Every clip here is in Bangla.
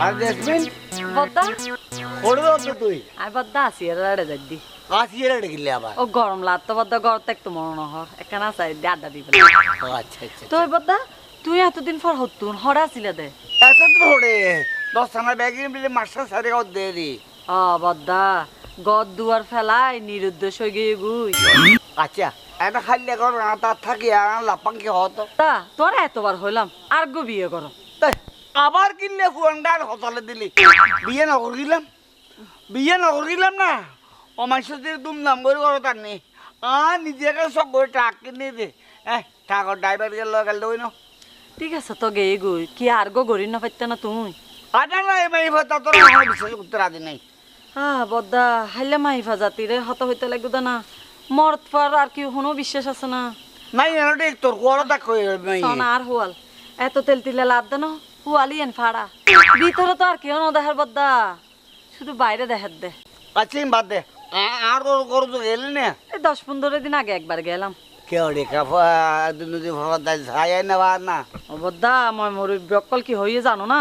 আর দেখবেন বদ্দা? পড়ে তো তুই। আর বদ্দা আছি এড়ে যাদ্দি আসিয়ে রেখে গেলি আবার ও গরম লাগতো বদ্দা গরম দেখতো নহর এখানে আছে দি আড্ডা দিবে ও আচ্ছা আচ্ছা তো বদ্দা তুই এতদিন পর হতুন হরে আসিলে দে এত ধরে দশ টানা ব্যাগ নিয়ে মাস্টার সারে কত দিয়ে দি ও বদ্দা গদ দুয়ার ফেলাই নিরুদ্দেশ হয়ে গিয়ে গুই আচ্ছা এটা খাইলে এখন তার থাকি আর লাপাঙ্কি হতো তা তোর এতবার হইলাম আর গো বিয়ে করো আবার কিনলে ফুয়ান্ডার হতলে দিলি বিয়ে নকরিলাম বিয়ে নকরিলাম না অমাইশদের দুমদাম করে করো তার নেই। আর নিজেকে সব বই ট্রাক কিনে দে। হ্যাঁ ঠাকুর ড্রাইভার গেল গেল ওই না ঠিক আছে তো গে গুই কি আর গো গড়ি না পাইতে না তুই? আর না না এবার এবার তা তোর আমার বিশ্বাস করতে রাজি নাই। হ্যাঁ বদ্দা হাইলে মাইফা জাতিরে হত হইতে লাগবে না। মরত পর আর কি কোনো বিশ্বাস আছে না? নাই এনে তোর কোয়ার দেখ সোনা আর হুয়াল এত তেল তিলে লাভ দেন হুয়ালি এন ফাড়া। ভিতরে তো আর কেউ না দেখার বদ্দা। শুধু বাইরে দেখার দে। আচ্ছা বাদ দে। আর ওর করো তো গেলি না? এই দশ পনেরো দিন আগে একবার গেলাম। কেউ রেখা দুই দাই ছাই না বা না। বদ্দা মই মরি বকল কি হইয়ে জানো না?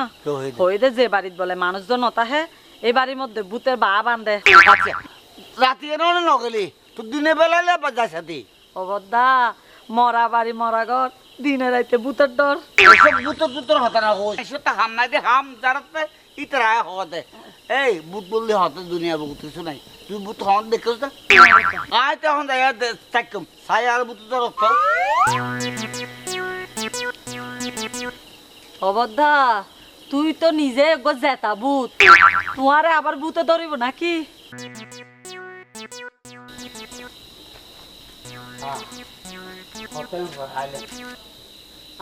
দে যে বাড়িত বলে মানুষজন নতাহে এই বাড়ির মধ্যে ভূতের বা বান্ধে আচ্ছা রাতি কেন নগেলি তুই দিনে বেলালে বা যাই সাথী। ও বদ্দা মরা বাড়ি মরা ঘর দিনে রাইতে ভূতের ডর। এসব বুতর বুতর হতে না হো এসব তো হাম নাই দে হাম ইতরা হতে। এই বুত বললে হতে দুনিয়া বহুত কিছু নাই। তুই বুত হন দেখছিস না আয় তো হন থাকম সাই আর বুত তো রক্ত। ও বদ্দা তুই তো নিজে গো জেতা ভূত তোমারে আবার বুতে ধরিব নাকি?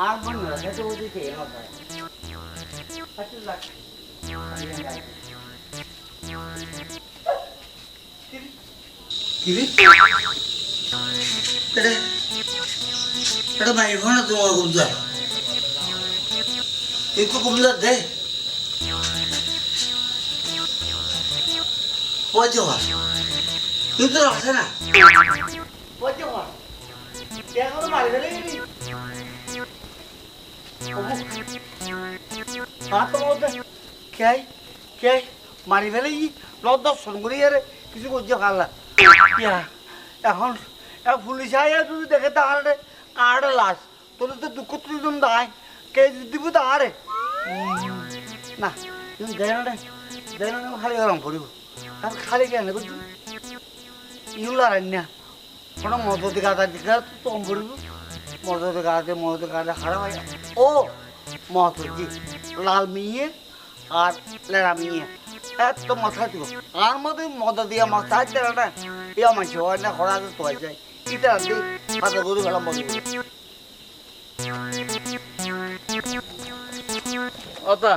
আর বল না সেটা বুঝি কে হতে আচ্ছা কিরে এটা এটা মাই ভোনা তোমার কবজা একটু কবজা দে পয়সা হয় তুই তো আছে না পয়সা হয় দেখো মারি ফেলে গেলি হ্যাঁ তো মধ্যে কে? কে? মারি ফেলে ই? দর্শন করি আরে কিছু করছে ইয়া, এখন পুলিশ আয় তুই দেখে তাহলে আর লাশ তোর তো দুঃখ তুই তুমি দায়। কে দিব তাহারে না, তুমি দেয় না দেয় খালি গরম করিব। আর খালি কেন বুঝলি? ইউলা রান্না, কোনো মদত গাদা দিকে তো করিব। মদত গাদে, মদত গাদা খারাপ হয়। ও মহতজি লাল মিয়ে আর লেড়া মিয়ে। এত মাথা দিব। আর মধ্যে মদত দিয়া মাথা ইয়া মাছ হয় না খরা তো হয়ে যায় ইটা দি হাতে গরু গেলাম বন্ধ অতা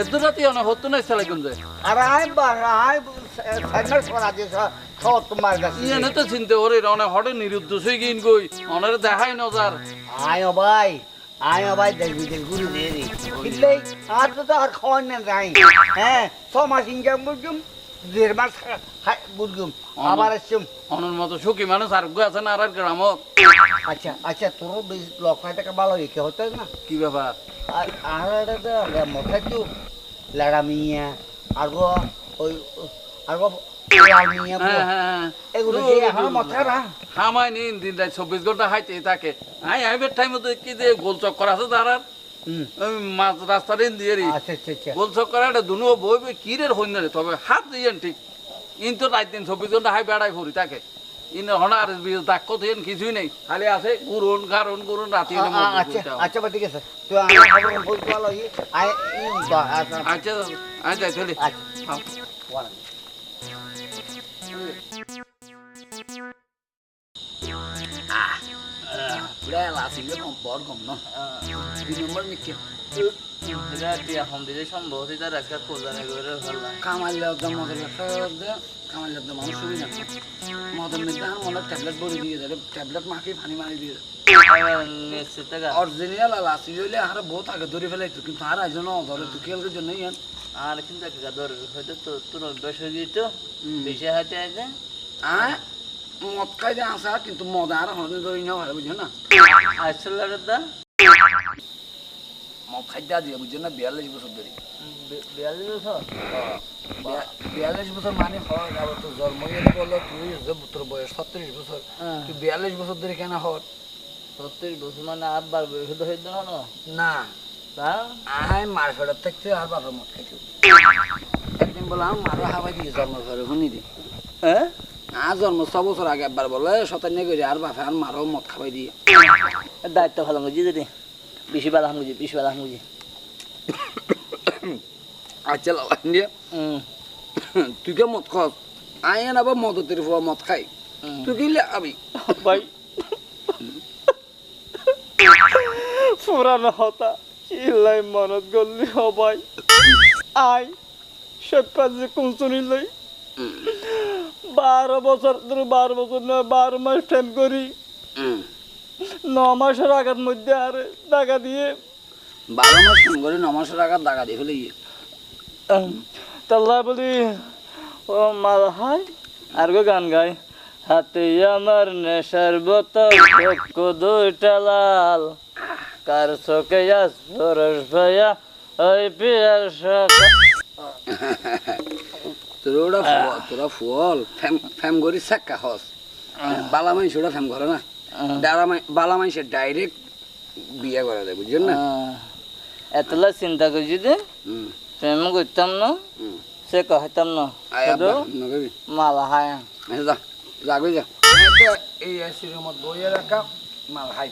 এত রাতি অনেক হতো না আর আয় বা আয় সাইনার ছড়া দিয়ে সব তোমার কাছে ইয়ে তো চিনতে ওরে অনেক হটে নিরুদ্দেশ হয়ে গিন অনেক দেখাই নজার। আয় ভাই। আয় দেখবি দেখ গুরু দিয়ে দি কিনলে আর তো আর খাওয়ান না যাই হ্যাঁ ছ মাস ইনকাম করছুম দেড় মাস বুঝগুম আবার আসছুম অনের মতো সুখী মানুষ আর গো আছে না আর গ্রামত আচ্ছা আচ্ছা তোর লক্ষ টাকা ভালো রেখে হতো না? কি ব্যাপার? আর আর একটা তো মাথা লাড়া মিয়া আর গো ওই আর হ্যাঁ হ্যাঁ হ্যাঁ। হামাই নিন দিন রাত চব্বিশ ঘণ্টা হাইতে থাকে। আই আইবের টাইম মধ্যে কি যে গোল চক্কর আছে তার আর হুম। ওই মাছ রাস্তা দিন দিয়ে রি। গোল চক্কর একটা দুনো বইবে কি রে হইন রে? তবে হাত দিয়েন ঠিক। ইন তো রাত দিন চব্বিশ ঘণ্টা হাই বেড়াই ফুরি তাকে। ইন হনার দাগ কত ইন কিছুই নেই। খালি আছে গুরুন গারুন গুরুন রাতি আচ্ছা আচ্ছা বা ঠিক আছে তুই আমার খবর বল ভালো আই আচ্ছা। আচ্ছা আচ্ছা আচ্ছা। করতে কামাল লাগতো মানুষ সুবিধা না মদের মধ্যে আর মনে ট্যাবলেট ভরে দিয়ে দেয় ট্যাবলেট মাখি পানি মারি দিয়ে অরিজিনাল লাসি হইলে আর বহুত আগে ধরে ফেলাইতো কিন্তু আর আইজন ধরে তো খেয়ালের জন্য ইয়ান আর কিন্তু একটা হয়তো তো তোর অভ্যাস হয়ে যেত বেশি হাতে আছে মদ খাইতে আসা কিন্তু মদ আর হনে ধরি না ভালো বুঝো না? আসলে দা মদ খাইতে দিয়ে বুঝছ না বিয়াল্লিশ বছর ধরে। বিয়াল্লিশ বছর? বিয়াল্লিশ বছর মানে হয় আবার তোর জন্ম গেলে বলল তুই যে তোর বয়স ছত্রিশ বছর। তুই বিয়াল্লিশ বছর ধরে কেন হর সত্তর বছর মানে আবার বয়স তো হইতো না না? আয় মার ফেরত থাকতে আর বাপের মদ খাইতে একদিন বললাম মারো হাওয়াই দিয়ে জন্ম ফেরে শুনি দি হ্যাঁ? আর জন্ম ছ বছর আগে একবার বলে শতান্য করে আর বাপে আর মারো মদ খাওয়াই দিয়ে। দায়িত্ব ভালো বুঝি দিদি বেশি বেলা বুঝি বেশি বেলা বুঝি। আচ্ছা হুম তুই কে মদ খাস? আয় না বা মদ তোর মদ খাই। তুই কি আমি ভাই। পুরানো হতা চিল্লাই মনত গল্লি হবাই। আই সপ্তাহ যে কুমচুনি লই। বারো বছর ধরে বারো বছর নয় বারো মাস টাইম করি। ন মাসের আগের মধ্যে আর টাকা দিয়ে। বারো মাস ফোন করে ন মাসের আগে দাগা দিয়ে ফেলে গিয়ে তাল্লা বলি ও মাল হাই আর গো গান গাই। হাতে আমার নেশার বোতল চক্ষ দুইটা লাল। কার চোখে আস সরস ভাইয়া ওই পিয়ার সকা তোর তোরা ফল ফ্যাম ফ্যাম করি সাক্কা হস। বালা মাইস ওটা ফ্যাম করে না? ডারা বালা মাইসে ডাইরেক্ট বিয়ে করে বুঝছেন না? এতলা চিন্তা করছি যে প্রেম করতাম না সে কহতাম না। আয় শুধু আব্বা নগবি মাল হায়। যা যাগবি যা। এই এসি রুমত বইয়ে রাখা মাল হাই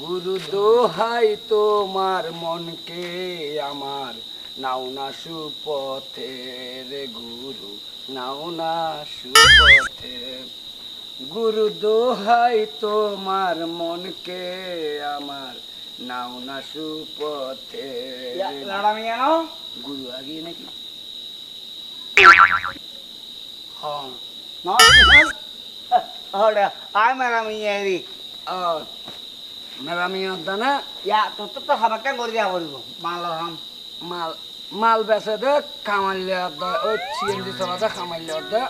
গুরু দোহাই তোমার মনকে আমার নাও না সুপথে রে গুরু নাও না সুপথে গুরু দোহাই তোমার মনকে আমার নাও না সুপথে গুরু আগিয়ে নাকি? হ্যাঁ। আয় দানা ইয়া তো তো হাবাকা করে দিয়া বলব মাল হাম। মাল মাল বেচে দে কামাইলে দে। ওই সিএনজি চলা দে কামাইলে দে।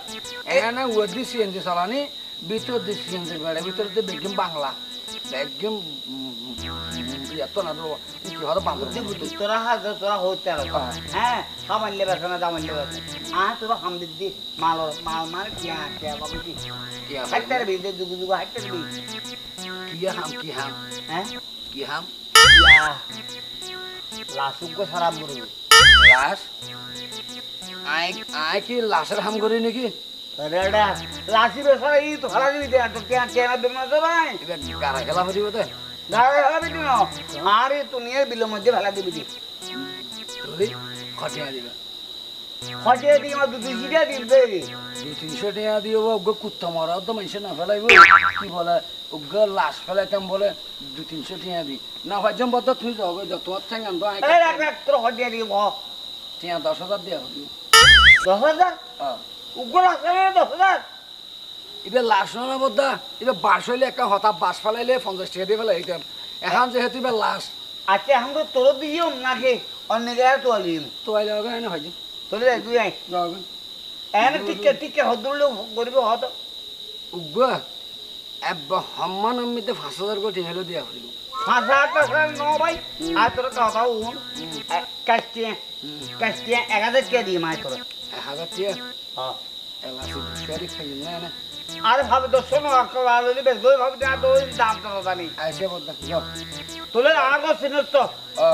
এখানে ওদি সিএনজি চালানি ভিতর দি সিএনজি বেড়ে ভিতর দি বেগম বাংলা। বেগম এত না কি হতো বাংলা। তোরা হাত তোরা হতে হ্যাঁ। হামাইলে বেছে না দামাইলে বেছে আ তোরা হাম দিদি মাল মাল কিয়া কিয়া বাবু কি কি হাইটার বিদে দুগু দুগু হাইটার বি কি হাম কি হাম? হ্যাঁ? কি হাম? ইয়া লাসুক সারা মুরু লাশ? আই আই কি লাশের হাম করি নাকি? রেডা লাশি বেসারা ই তো হারা দিবি দে তো কিয়া কিয়া বেমা ভাই এবার গারা খেলা হরিব তো? দাঁড়া হারা দিবি না আরে তুনিয়ার বিলের মধ্যে ফেলা দিবি তুই খটিয়া দিবে। হটে দি আমার দুধ জিরা দিবি দে। দুই তিনশো টাকা দিয়ে ওগো কুত্তা মারাও তো মানুষে না ফেলাইব। কি বলে ওগো লাশ ফেলাইতাম বলে দুই তিনশো টাকা দি না ভাইজাম বদ্ধ তুই যাও তোমার ঠ্যাং আনতো তোর হটে দিব টিয়া দশ হাজার দিয়ে হবি। দশ হাজার? উগ্র আছে না দশ হাজার। এবার লাশ না বদ্ধা এবার বাস হইলে একটা হতা বাস ফেলাইলে পঞ্চাশ টাকা দিয়ে ফেলাই দিতাম এখন যেহেতু এবার লাশ। আচ্ছা এখন তোর দিও নাকি? অন্য জায়গায় তো আলিম তো আইলে হবে ভাইজি তোর দুই আই। এনে টিকে টিকে হদুরলে করিব হত। উগ্র? একবার সম্মান অমিতে পাঁচ হাজার কোটি হলে দিয়া হরিব পাঁচ হাজার টাকা ন ভাই। আর তোর কথা উন কাস্টিয়া কাস্টিয়া এক হাজার টাকা দিয়ে মায় তোর। এক হাজার টাকা হ্যাঁ এলাচি দুশারি খাই না না আরে ভাবে দশ টাকা বেশ ভাবে না তো দাম তো জানি। আইসে বদ্ধা তোলে তো। ও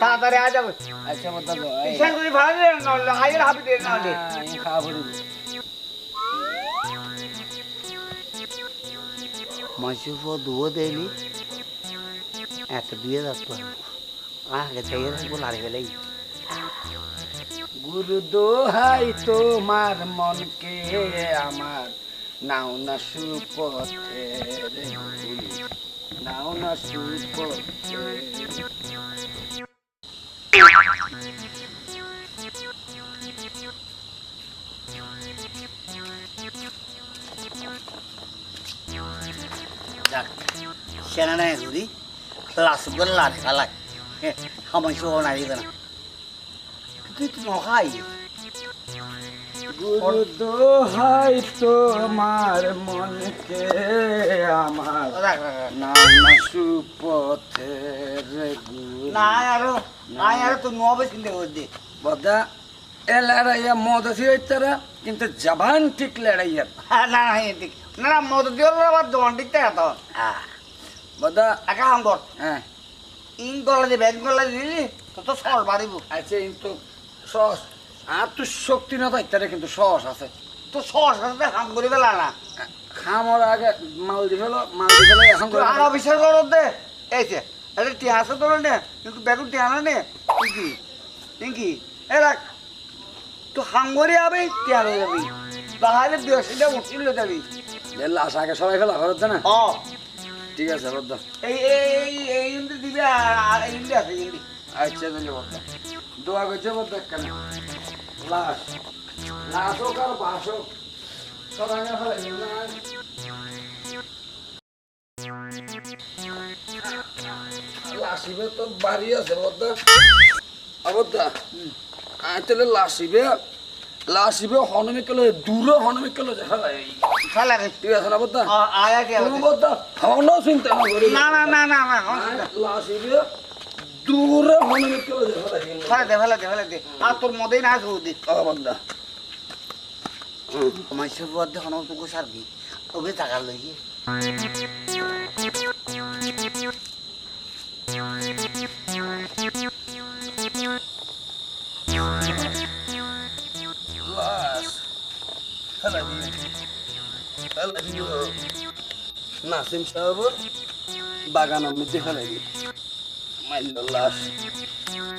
তাড়াতাড়ি আ যাবে। আইসে বদ্ধা যাও ইচ্ছা করি ভালো দে না আইয়ের হাবি দে না দে। খাওয়া মাসিফ দুয়ো দেয়নি। এত দিয়ে আগে থেকে গুরু দোহাই তোমার মনকে আমার। নাও না সুপথে নাও না সুপথে যাক সেনা নাই ঘুরি লাস করে লাট খালাই সময় সহ নাড়িবে না তুই তো নখাই গুরু দোহাই তোমার মনকে আমার রাখ, রাখ। নাও না না আরও না আরও তো নবে করে দে বদা এ লড়াইয়া মদ আছে তারা কিন্তু জবান ঠিক লড়াইয়া হ্যাঁ, না না এদিক না না মদ দিয়ে আবার দোকান দিতে এত হ্যাঁ বদা। একা হাম কর। হ্যাঁ। ইন গলা দিয়ে ব্যাগ গলা দিলি তো তো সর বাড়িব। আচ্ছা কিন্তু সস আর তো শক্তি না তো ইত্যাদি কিন্তু সস আছে। তো সর সাথে হাম করে ফেলা না। খামর আগে মাল দি ফেলো মাল দি ফেলো এখন তুই আর অফিসার কর দে। এই যে আরে আছে তোর নে কিন্তু ব্যাগ টিয়া না নে। কি কি এ রাখ। করে যাবি টিয়া হয়ে যাবি। তাহলে বিয়সিটা উঠিল যাবি। লাশ আগে সবাই ফেলা ঘরত না? ও ঠিক আছে বদ্দ এই এই এই ইন্দি দিবি আর ইন্দি আছে ইন্দি। আচ্ছা বদ্দ দোয়া করছে বদ্দ কেন। লাশ। লাশ হোক আর বাস হোক সবাই ফেলাই না। লাসিবে তো বাড়ি আছে বদ্দা। অবদ্দা আইতলে লাসিবে লাসিবে হনমে কেলো দূরে হনমে কেলো দেখা যায় খেলা ঠিক আছে না বদ্দা? আয়া কে বদ্দা হন চিন্তা না না না না না না লাসিবে দূরে দেখা ফেলে দে ফেলে দে ফেলে দে। আর তোর মদেই না তোকে সারবি টাকা নাসিম সাহেবর বাগানের মধ্যে ফেলা দিয়ে মাইল লাশ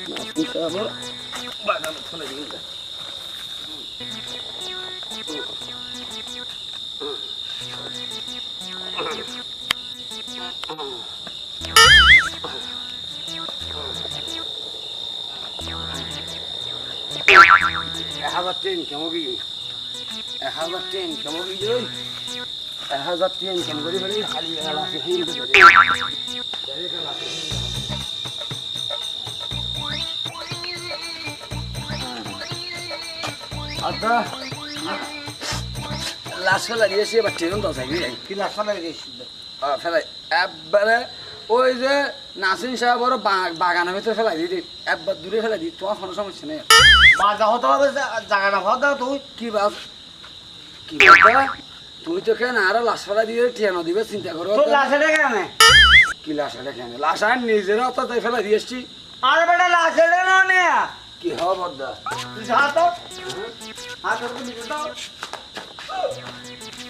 নাসিম সাহেবর বাগানে ফেলা দিয়ে এক হাজার ট্রেন কেমন এক হাজার ট্রেন কেমন কি যাই এক হাজার ট্রেন কেমন করি খালি আছে হিল আচ্ছা ফেলা দিয়েছি এবার ট্রেন তো যাই কি লাখ ফেলে গেছিস ফেলাই। একবারে ওই যে নাসিম সাহেবের বাগানের ভিতরে ফেলাই দিই একবার দূরে ফেলাই দিই তোমার কোনো সমস্যা নেই। বাজা হতে হবে জায়গাটা ভাত দাও তুই। কি বাপ কি বাবা তুই তো কেন আরও লাশ ফেলা দিয়ে ট্রেন দিবে চিন্তা করো লাশেটা কেন? কি লাশ এটা কেন? লাশ আর নিজের অত ফেলা দিয়ে এসছি। আরে বেটা লাশেটা নে কি হব বদ্দা তুই যা তো। হাত ধরে নিয়ে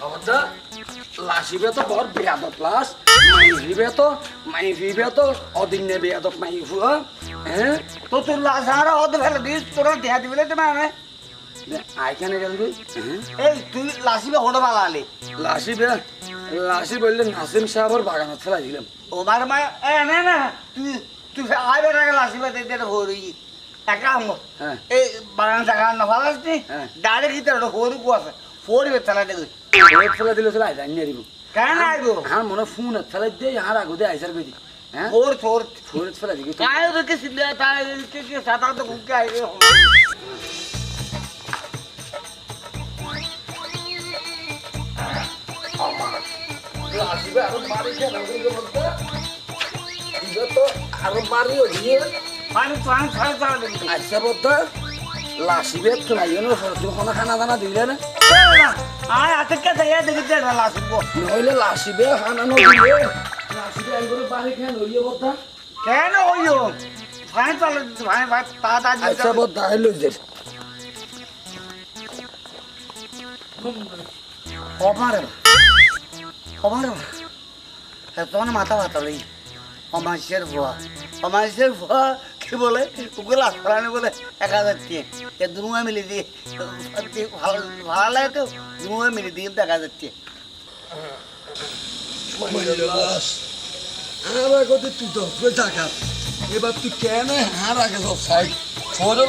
বদ্দা লাশিবে তো বড় বেয়াদব লাশ। তো মাইফিবে তো অদিনে বেয়াদব হ্যাঁ তো তোর লাশ আর হতে ফেলে দিস তোরা দেহা দিবি না মানে আইখানে গেল এই তুই লাশিবে হতে পালালি লাশিবে লাশি বললে নাসিম সাহেবের বাগানত ফেলা দিলাম ওমার মা এ না না তুই তুই আই বেটাকে লাশিবে দিতে হরি একা ಅಕ್ಕ ಹಂಗು ಏ ಬಾಣ ತಗೊಂಡ ಹೊಲಸ್ತಿ ಗಾಡಿ ಗೀತಾರ ಹೋರಿ ಕೋಸ ಫೋಡಿ ತಲೆ ತೆಗೆದು ಫಲ ದಿವಸ ಆಯ್ತು ಅನ್ಯರಿಗೂ ಕಾರಣ ಆಯ್ತು ಹಾ ಮನ ಫೋನ್ ತಲದ್ದೇ ಯಾರಾಗೋದೆ ಐಸರ್ ಬೈದಿ ಫೋರ್ ಫೋರ್ ಫೋರ್ ಫಲ ದಿಗಿತ್ತು ಕಾಯೋದಕ್ಕೆ ಸಿದ್ಧ ತಾಳಕ್ಕೆ ಸಾತಾತ ಕುಕ್ಕೆ ಆಯ್ತು আসবে আরও মারি খেলা বলতে তো আরও মারিও দিয়ে আচ্ছা বদ্ধ লাশি বেদ খাইও না তুমি কোনো খানা দানা দিলে না। আয় হাতে কে যাইয়া দেখি দে না বে খানা খান হইও বদ্ধ? কেন হইও? ভাই চলে ভাই ভাই তা তা আচ্ছা বদ্ধ আই লই দে কমারে মানে মাথা মাথা লই। অমাইশের ভুয়া অমাইশের ভুয়া কি বলে? ওকে লাশ বলে এক হাজার এ দুনুয়া মিলে দিয়ে ভালো লাগে তো দুনুয়া মিলে দিয়ে তুই তো টাকা এবার তুই কেন হার আগে সব সাই ফোরের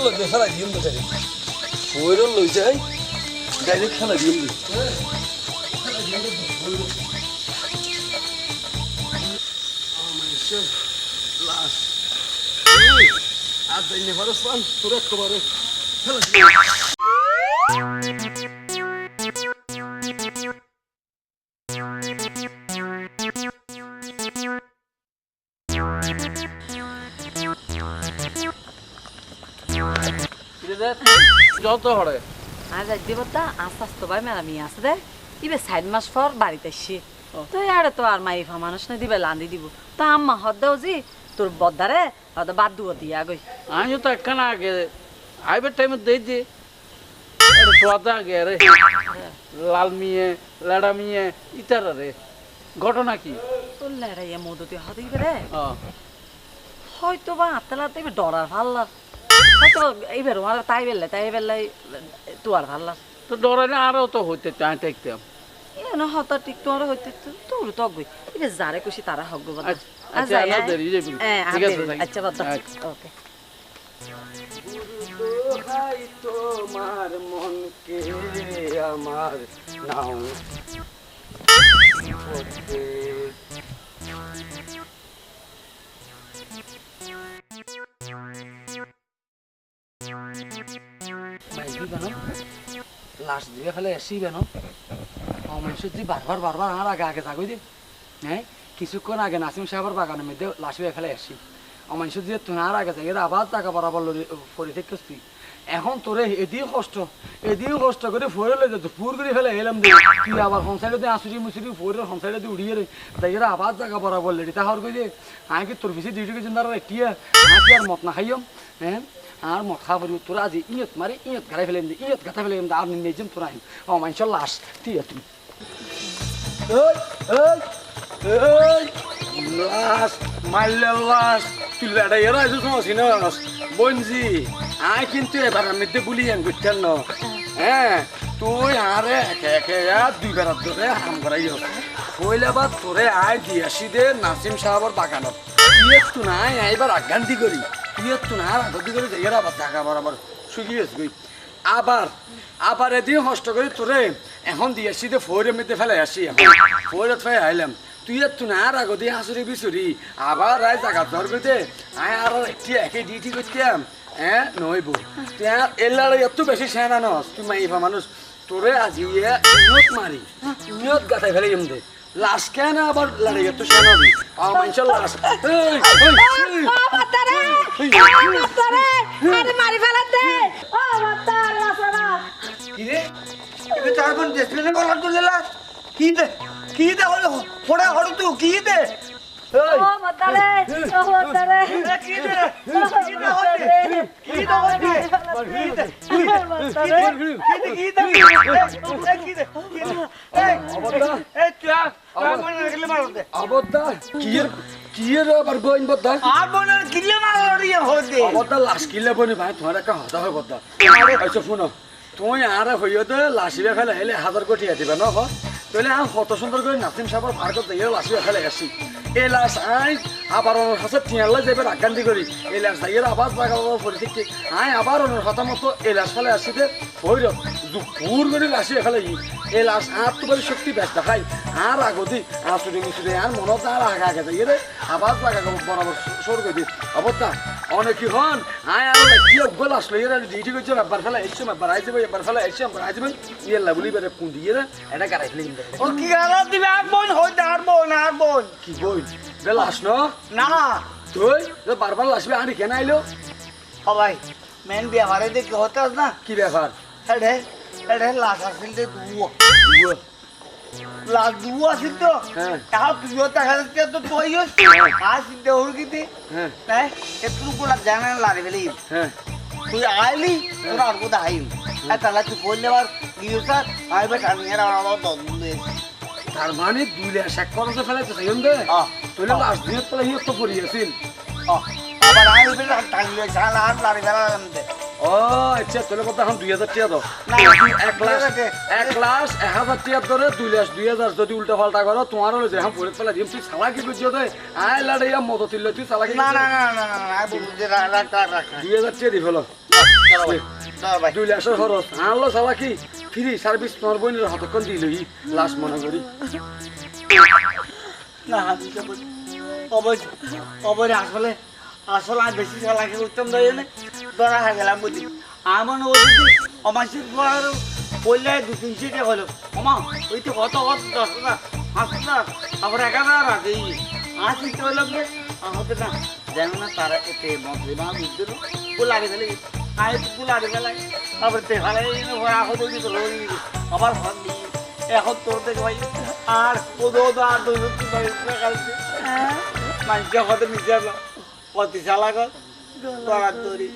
দি লাশ আর নেবার স্থান তোর একেবারে যত হরে। আর দিব তা আস্তে আস্তে ভাই আছে দে ইবে সাইড মাস পর বাড়িতে এসছি তো আরে তো আর মাইফা মানুষ না দিবে লান্দি দিব। তা আম্মা হদ্দাও জি তোর বদ্দারে হয়তো বাদ দুয়া দিয়া গই আমি তো একখানা আগে আইবার টাইমে দেই যে তোয়াতে আগে রে লাল মিয়ে লেডা মিয়ে ইতারা রে ঘটনা কি তোর লেড়াইয়া মধুতে হতে দিবে রে হয়তো বা আত্মালাতে এবার ডরার ভাল্লার হয়তো এইবার আমার তাই বেললে তাই বেললে তোর ভাল্লার তো ডরাইলে আরও তো হইতে চাই দেখতাম এনে হতা ঠিক তোমার হইতে তো তোর তো গই এবার যারে খুশি তারা হগ গো আচ্ছা, আচ্ছা, আল্লাহ দেরি যাবি। ঠিক আছে। আচ্ছা বাদ আচ্ছা। ওকে। দোহাই তোমার মনকে আমার নাও। লাস্ট দিয়ে ফেলে এসি বানো। বারবার বারবার আর আগে আগে থাকুই দে হ্যাঁ কিছুক্ষণ আগে নাসিম সাহেবের বাগানের মধ্যে লাশ হয়ে ফেলে এসি অমানুষ দিয়ে তুই আর আগে থাকে আবার টাকা বরাবর পরে থেকে তুই এখন তোরে এদিও কষ্ট এদিও কষ্ট করে ফোরে তো ফুর করে ফেলে এলাম দে। তুই আবার দিয়ে আসুরি মুসুরি সংসারে দিয়ে উড়িয়ে রে তাই আবার জায়গা বরাবর লেডি। তাহার কই যে আমি কি তোর বেশি ডিউটি গেছেন তারা একটিয়া আমি আর মত না খাইম হ্যাঁ? আর মত খাবার তোরা আজি ইয়ত মারে, ইয়ত গাড়াই ফেলেন দে, ইয়ত গাথা ফেলেন দে, আর নিয়ে যাম তোরা ও মানুষ লাশ, তুই তুই। লাশ মারলে লাশ তুই লড়াই এরা এসে সমসি না। বঞ্জি আয় কিন্তু এবার আমি তো আন করতেন না। হ্যাঁ তুই আরে একে একে দুই বেড়ার ধরে হাম করাই কইলে বা তোরে আয় দিয়াসি দে নাসিম সাহাবর বাগানত। ইয়ে তু নাই এবার আজ্ঞান্তি করি। ইয়ে তু না আগতি করি এরা আবার টাকা বরাবর শুকিয়েছ গই আবার আবার এদিন কষ্ট করি তোরে এখন দিয়াসি দে, ফোরে মেতে ফেলে আসি এখন। ফোরে ফেলে আইলাম। তুই আর তুই আর আগতে হাসুরি বিচুরি আবার আয় জায়গা ধর করতে আয় আর একটি একে ডিউটি করতাম হ্যাঁ নইব। তুই আর এলার এত বেশি সেনা নস। তুই মাইফা মানুষ। তোরে আজি ইয়ত মারি। ইয়ত গাথাই ফেলে এম দে। লাশ কেন আবার লড়াই এত সেনা দি আমার মানুষের লাশ। আরে মারি দে! ও কি রে? এবার তারপর ডেসপ্লেনে কলার তুলে লাশ কি রে? হয় বদ্দা আচ্ছা শুনো তুই আর হইও দে লাশিবে ফেলে এলে হাজার কোটি দিবে ন হ? তাহলে আমি কত সুন্দর করে নাসিম সাহেবের করতে গেলে লাশিবে ফেলে আসি। এই লাশ আই আবার ওর হাসে টিয়াল্লা যাবে রাগান্দি করি এই লাশ তাইয়ের আবার জায়গা পরি আই আবার ওর কথা মতো এই লাশ ফেলে আসিতে হইর দুপুর করে লাশিবে ফেলে ই এই লাশ আর তো বলে শক্তি ব্যস্ত খাই আর আগতি আসুরি মিশুরি আর মনত আর আগা আগে যাই রে আবার জায়গা বরাবর সর করে অবস্থা অনেক কি হন? আয় আর কি গল আসলো এর ডিউটি করছে ব্যাপার ফেলা এসছে ব্যাপার আইছে ব্যাপার ফেলা এসছে ব্যাপার আইছে ইয়ে লাগুলি বেরে কোন দিয়ে রে এটা গাড়াই ফেলে ও কি গালা দিবে আর বোন হইতে আর বোন আর বোন। কি বই বে লাশ ন? না তুই? তো বারবার লাসবে আনি কেন আইলো? সবাই মেন বিয়ারে দেখে হতে না। কি আসিল দুও লাশ দুও আসিল তো। হ্যাঁ। তুইও দেখা যাচ্ছে তো তুই কিতে হ্যাঁ। একটু জানা হ্যাঁ। আইলি তোর আর কোথা আইল তাহলে তুই বললে আবার গিয়ে স্যার আইবে কামিয়ার আমার দশ তার মানে দুই লাখ এক খরচে ফেলাইতে চাই দে তুই লাশ দিয়ে পেলে হিয়ত তো আহ আবার আর লাড়ি বেলা ও আচ্ছা তোর কথা এখন দুই হাজার দাও এক লাখ। এক লাখ এক হাজার টাকা ধরে দুই লাখ দুই হাজার যদি উল্টা পাল্টা করো তোমার হলো যে এখন পরে ফেলা দিম তুই সালা কি তো আয় লাড়াইয়া মতো তুলল তুই সালা কি না না না না না দুই হাজার টাকা দি ফেলো ভাই দুই লাখের খরচ আনলো সালা কি ফ্রি সার্ভিস তোমার বোনের হাতক্ষণ দিলই লাস্ট মনে করি না তো বলি অবশ্য অবশ্য আসলে আসলে আমি বেশি চালাকি করতাম জন্য ধরা হয়ে গেলাম বুঝি আমার ওদিকে অমাসিক পর বললে দু তিনশো টাকা হলো। অমা ওই তো কত কত দশ টাকা পাঁচ টাকা তারপরে এক হাজার আছে এই আর চিন্তা করলাম যে আমাদের না, জানো না তারা এতে মন্ত্রী মা বুঝতে ও আবার এখন তোর দেখে ভাই আর ওদো তো আর দুই কালকে। মানুষের হতে নিজে কত চালা কর। তোরা তোরি